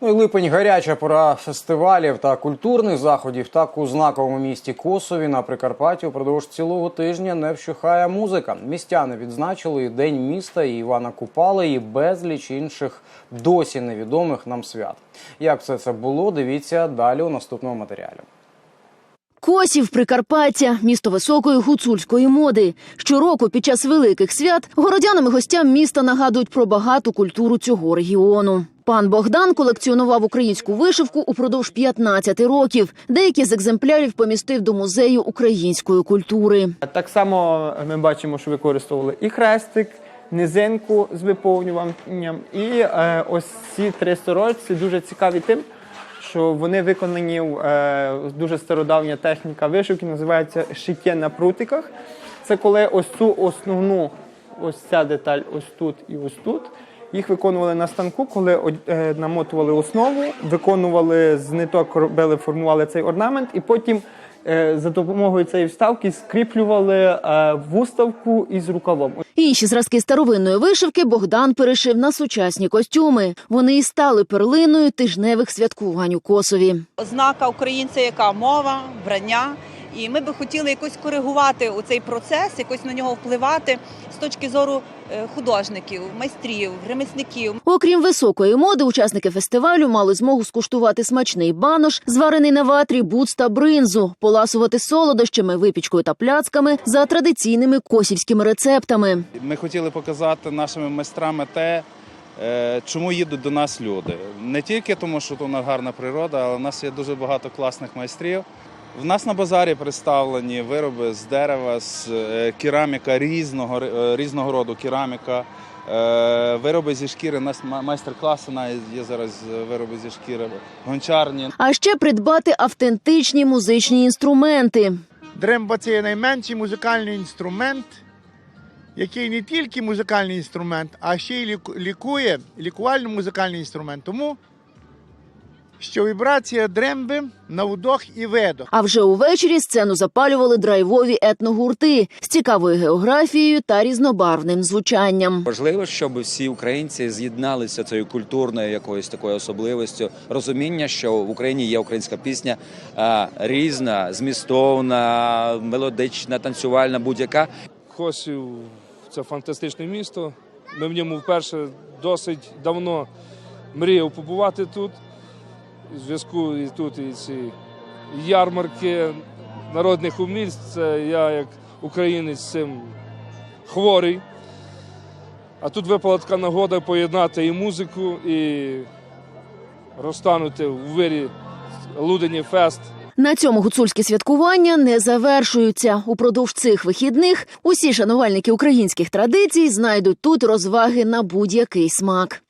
Ну і липень гаряча пора фестивалів та культурних заходів. Так у знаковому місті Косові на Прикарпатті упродовж цілого тижня не вщухає музика. Містяни відзначили і День міста, і Івана Купали, і безліч інших досі невідомих нам свят. Як все це було, дивіться далі у наступному матеріалі. Косів, Прикарпаття, місто високої гуцульської моди. Щороку під час великих свят городянам і гостям міста нагадують про багату культуру цього регіону. Пан Богдан колекціонував українську вишивку упродовж 15 років. Деякі з екземплярів помістив до музею української культури. Так само ми бачимо, що використовували і хрестик, низинку з виповнюванням, і е, ось ці три сорочці дуже цікаві тим, що вони виконані е, дуже стародавня техніка вишивки, називається шиття на прутиках. Це коли ось цю основну, ось ця деталь, ось тут і ось тут. Їх виконували на станку, коли е, намотували основу, виконували з ниток, робили, формували цей орнамент, і потім за допомогою цієї вставки скріплювали е, вуставку із рукавом. Інші зразки старовинної вишивки Богдан перешив на сучасні костюми. Вони і стали перлиною тижневих святкувань у Косові. ознака українця, яка мова, вбрання. І ми би хотіли якось коригувати у цей процес, якось на нього впливати з точки зору е, художників, майстрів, ремісників. Окрім високої моди, учасники фестивалю мали змогу скуштувати смачний банош, зварений на ватрі, буц та бринзу, поласувати солодощами, випічкою та пляцками за традиційними косівськими рецептами. Ми хотіли показати нашими майстрами те, е, чому їдуть до нас люди. Не тільки тому, що тут у нас гарна природа, але в нас є дуже багато класних майстрів. В нас на базарі представлені вироби з дерева, з е, кераміка різного, е, різного роду кераміка. е, Вироби зі шкіри, у нас майстер-класи навіть є зараз вироби зі шкіри, гончарні. А ще придбати автентичні музичні інструменти. Дремба це є найменший музикальний інструмент, який не тільки музикальний інструмент, а ще й лікує лікувальний музикальний інструмент. Тому що вібрація дремби на вдох і видох. А вже увечері сцену запалювали драйвові етногурти з цікавою географією та різнобарвним звучанням. Важливо, щоб всі українці з'єдналися цією культурною якоюсь такою особливістю, розуміння, що в Україні є українська пісня а, різна, змістовна, мелодична, танцювальна, будь-яка. Косів це фантастичне місто. Ми в ньому вперше досить давно мріяв побувати тут. У зв'язку і тут і ці ярмарки народних умільств. Це я як українець цим хворий. А тут випала така нагода поєднати і музику, і розтанути в вирі Лудені фест. На цьому гуцульські святкування не завершуються. Упродовж цих вихідних усі шанувальники українських традицій знайдуть тут розваги на будь-який смак.